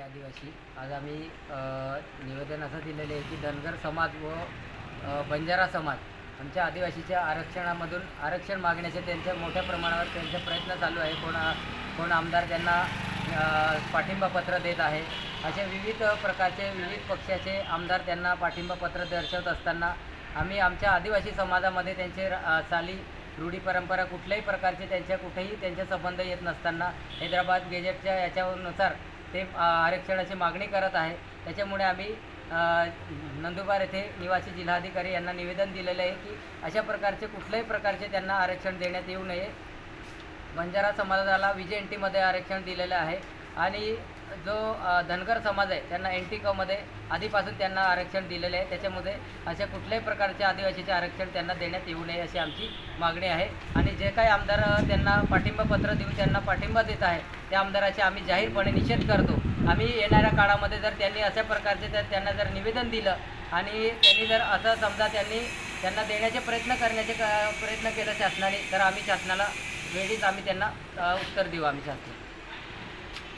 आदिवासी आज आम्ही निवेदन असं दिलेले आहे की धनगर समाज व बंजारा समाज आमच्या आदिवासीच्या आरक्षणामधून आरक्षण मागण्याचे त्यांच्या मोठ्या प्रमाणावर त्यांचे प्रयत्न चालू आहे. कोण कोण आमदार त्यांना पाठिंबा पत्र देत आहे. असे विविध प्रकारचे विविध पक्षाचे आमदार त्यांना पाठिंबा पत्र दर्शवत असताना आम्ही आमच्या आदिवासी समाजामध्ये त्यांचे चाली रूढी परंपरा कुठल्याही प्रकारचे त्यांच्या कुठेही त्यांचे संबंध येत नसताना हैदराबाद गेजेटच्या याच्यानुसार ते आरक्षणाची मागणी करत आहे. त्याच्यामुळे आम्ही नंदुरबार येथे निवासी जिल्हाधिकारी यांना निवेदन दिलेलं आहे की अशा प्रकारचे कुठल्याही प्रकारचे त्यांना आरक्षण देण्यात येऊ नये. बंजारा समाजाला विजय एन टीमध्ये आरक्षण दिलेलं आहे. आणि जो धनगर समाज आहे त्यांना एन टी कमध्ये आधीपासून त्यांना आरक्षण दिलेले आहे. त्याच्यामध्ये अशा कुठल्याही प्रकारचे आदिवासीचे आरक्षण त्यांना देण्यात येऊ नये अशी आमची मागणी आहे. आणि जे काही आमदार त्यांना पाठिंबा पत्र देऊन त्यांना पाठिंबा देत आहे त्या आमदाराचे आम्ही जाहीरपणे निषेध करतो. आम्ही येणाऱ्या काळामध्ये जर त्यांनी अशा प्रकारचे जर त्यांना जर निवेदन दिलं आणि त्यांनी जर असं समजा त्यांनी त्यांना देण्याचे प्रयत्न करण्याचे क- प्रयत्न केलं शासनाने तर आम्ही शासनाला वेळीच आम्ही त्यांना उत्तर देऊ आम्ही शासनाला.